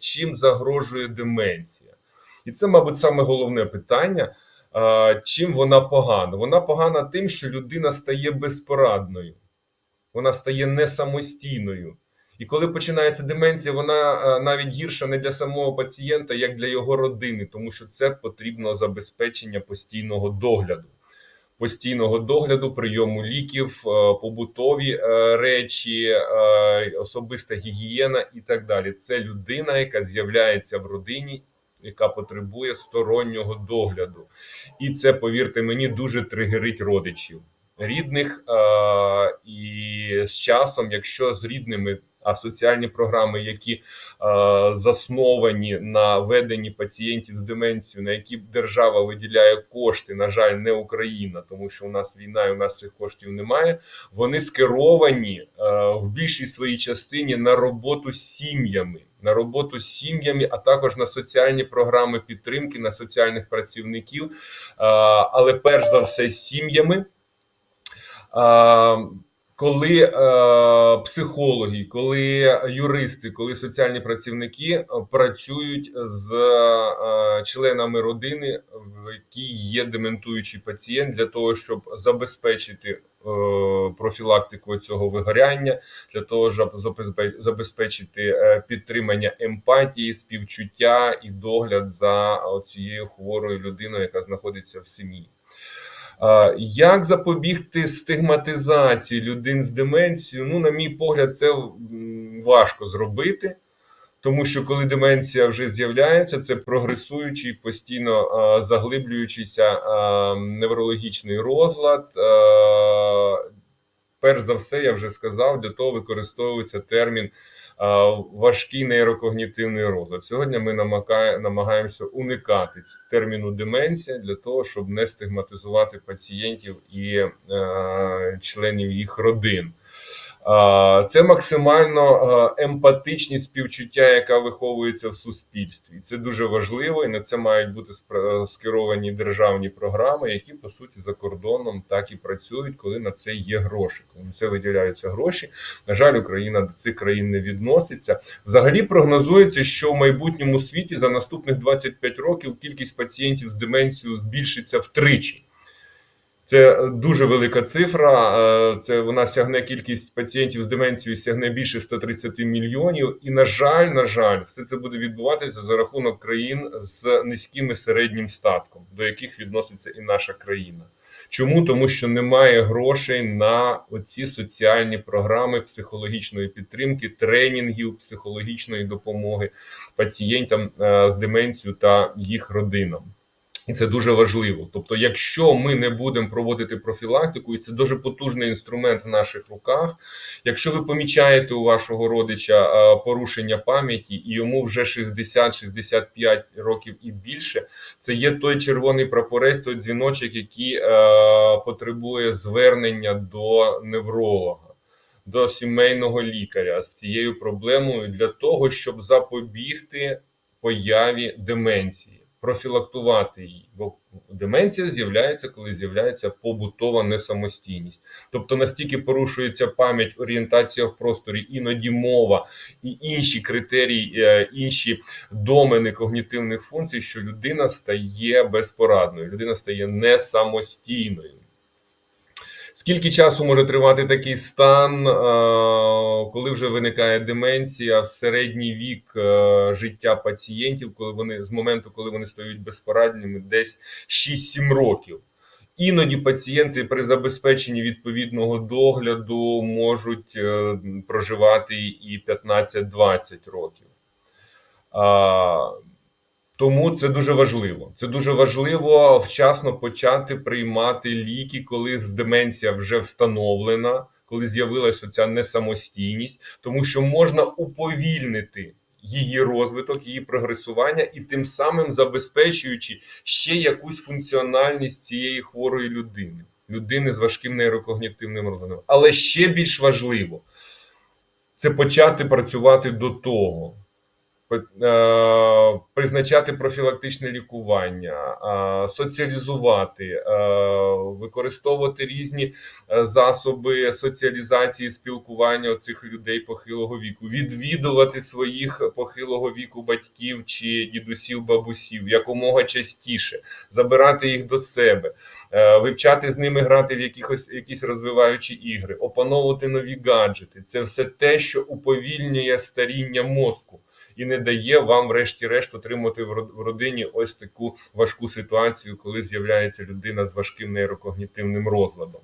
чим загрожує деменція. І це, мабуть, саме головне питання. Чим вона погана? Вона погана тим, що людина стає безпорадною, вона стає не самостійною. І коли починається деменція, вона навіть гірша не для самого пацієнта, як для його родини, тому що це потрібно забезпечення постійного догляду. Постійного догляду, прийому ліків, е, побутові е, речі, е, особиста гігієна і так далі. Це людина, яка з'являється в родині, яка потребує стороннього догляду. І це, повірте мені, дуже тригерить родичів рідних. І з часом, якщо з рідними, а соціальні програми, які е, засновані на веденні пацієнтів з деменцією, на які держава виділяє кошти, на жаль, не Україна, тому що у нас війна, і у нас цих коштів немає. Вони скеровані е, в більшій своїй частині на роботу з сім'ями, на роботу з сім'ями, а також на соціальні програми підтримки, на соціальних працівників, але перш за все з сім'ями. Коли е, психологи, коли юристи, коли соціальні працівники е, працюють з е, членами родини, в якій є дементуючий пацієнт, для того, щоб забезпечити е, профілактику цього вигоряння, для того, щоб забезпе- забезпечити е, підтримання емпатії, співчуття і догляд за цією хворою людиною, яка знаходиться в сім'ї. Як запобігти стигматизації людей з деменцією? Ну, на мій погляд, це важко зробити, тому що коли деменція вже з'являється, це прогресуючий, постійно заглиблюючийся неврологічний розлад. Перш за все, я вже сказав, для того використовується термін важкий нейрокогнітивний розлад. Сьогодні ми намагає- намагаємося уникати терміну деменція для того, щоб не стигматизувати пацієнтів і е, членів їх родин. Це максимально емпатичні співчуття, яка виховується в суспільстві. Це дуже важливо, і на це мають бути скеровані державні програми, які по суті за кордоном так і працюють, коли на це є гроші. Коли на це виділяються гроші. На жаль, Україна до цих країн не відноситься. Взагалі прогнозується, що в майбутньому світі за наступних 25 років кількість пацієнтів з деменцією збільшиться втричі. Це дуже велика цифра. е, Це вона сягне кількість пацієнтів з деменцією сягне більше 130 мільйонів. І на жаль, на жаль, все це буде відбуватися за рахунок країн з низьким і середнім статком, до яких відноситься і наша країна. Чому? Тому що немає грошей на оці соціальні програми психологічної підтримки, тренінгів, психологічної допомоги пацієнтам е, з деменцією та їх родинам. І це дуже важливо. Тобто, якщо ми не будемо проводити профілактику, і це дуже потужний інструмент в наших руках. Якщо ви помічаєте у вашого родича порушення пам'яті, і йому вже 60-65 років і більше, це є той червоний прапорець, той дзвіночок, який е, потребує звернення до невролога. До сімейного лікаря з цією проблемою для того, щоб запобігти появі деменції профілактувати її, бо деменція з'являється, коли з'являється побутова несамостійність. Тобто настільки порушується пам'ять, орієнтація в просторі, іноді мова і інші критерії, е, інші домени когнітивних функцій, що людина стає безпорадною, людина стає несамостійною. Скільки часу може тривати такий стан, е, коли вже виникає деменція, середній вік е, життя пацієнтів, коли вони з моменту, коли вони стають безпорадними, десь 6-7 років. Іноді пацієнти при забезпеченні відповідного догляду можуть е, проживати і 15-20 років. Тому це дуже важливо. Це дуже важливо вчасно почати приймати ліки, коли деменція вже встановлена, коли з'явилася ця несамостійність, тому що можна уповільнити її розвиток, її прогресування, і тим самим забезпечуючи ще якусь функціональність цієї хворої людини, людини з важким нейрокогнітивним розладом. Але ще більш важливо це почати працювати до того Призначати профілактичне лікування, е, соціалізувати, е, використовувати різні е, засоби соціалізації, спілкування цих людей похилого віку, відвідувати своїх похилого віку батьків чи дідусів, бабусів якомога частіше, забирати їх до себе, е, вивчати з ними грати в якихось якісь розвиваючі ігри, опановувати нові гаджети. Це все те, що уповільнює старіння мозку. І не дає вам, врешті-решт, отримати в род- родині ось таку важку ситуацію, коли з'являється людина з важким нейрокогнітивним розладом.